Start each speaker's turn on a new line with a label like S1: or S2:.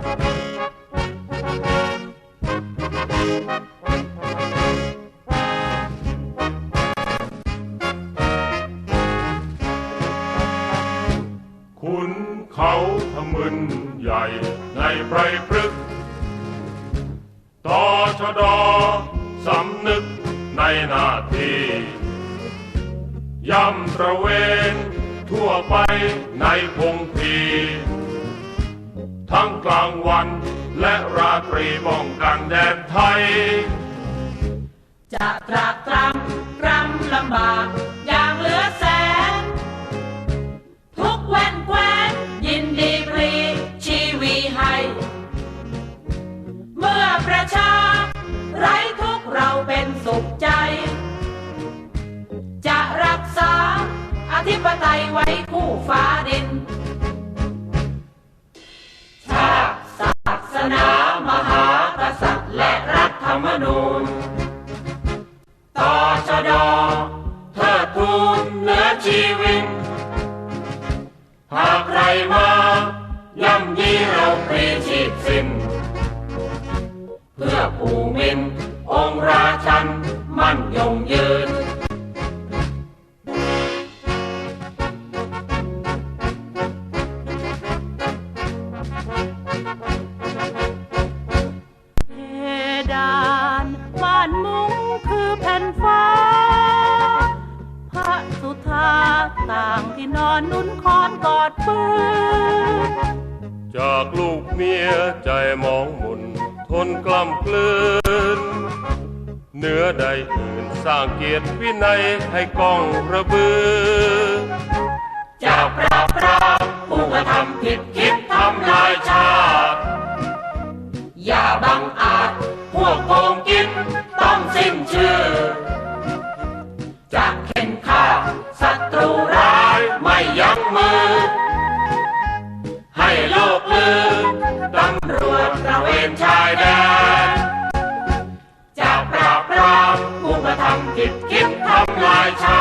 S1: คุณเขาทำมึนใหญ่ในไพรพฤกต่อชะดอสำนึกในหน้าที่ย่ำตระเวนทั่วไปในพงพี กลางวัน และราตรีป้องกันแดนไทย
S2: จะตรากตรำรำลำบากอย่างเหลือแสน ทุกแว่นแควนยินดีปรีชีวีให้ เมื่อประชา ไร้ทุกเราเป็นสุขใจ จะรักษาอธิปไตยไว้คู่ฟ้าดิน นามหากษัตริย์และรัฐธรรมนูญต่อชดอเทิดทูนเนื้อชีวิต หากใครมาย่ำยีเราปรีชีพสิ้นเพื่อผู้มินองค์ราชันมั่นยงยืน นอนนุ่นคอนกอดปืน
S1: จากลูกเมียใจมองหมุนทนกล้ำกลืนเนื้อใดอื่นสร้างเกียรติวินัยให้กองระบือ
S2: จะปราบปรามผู้กระทำผิดคิดทำลายชาติ อย่าบังอาจ พวกโกงกินต้องสิ้นชื่อ นชายแดน จะปราบปรามมุ่งกระทำผิดคิดทำลายชา